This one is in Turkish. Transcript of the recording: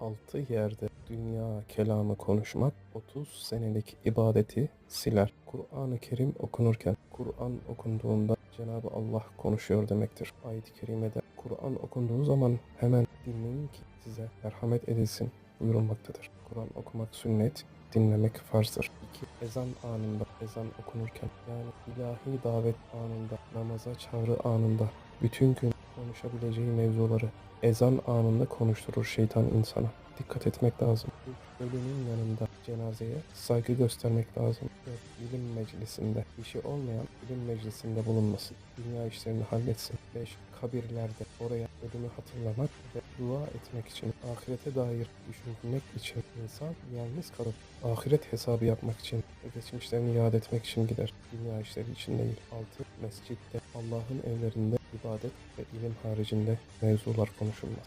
altı yerde dünya kelamı konuşmak 30 senelik ibadeti siler. Kur'an-ı Kerim okunurken, Kur'an okunduğunda Cenab-ı Allah konuşuyor demektir. Ayet-i Kerime'de Kur'an okunduğu zaman hemen dinleyin ki size merhamet edilsin buyurulmaktadır. Kur'an okumak sünnet, dinlemek farzdır. İki, ezan anında, ezan okunurken yani ilahi davet anında, namaza çağrı anında bütün gün konuşabileceği mevzuları ezan anında konuşturur şeytan insana. Dikkat etmek lazım. Ölünün yanında cenazeye saygı göstermek lazım. Dört, ilim meclisinde, işi olmayan ilim meclisinde bulunmasın. Dünya işlerini halletsin. Beş, kabirlerde oraya ölümü hatırlamak ve dua etmek için, ahirete dair düşünmek için insan yalnız kalıp ahiret hesabı yapmak için ve geçmişlerini yad etmek için gider. Dünya işleri için değil. Altı, mescitte Allah'ın evlerinde ibadet ve ilim haricinde mevzular konuşulmaz.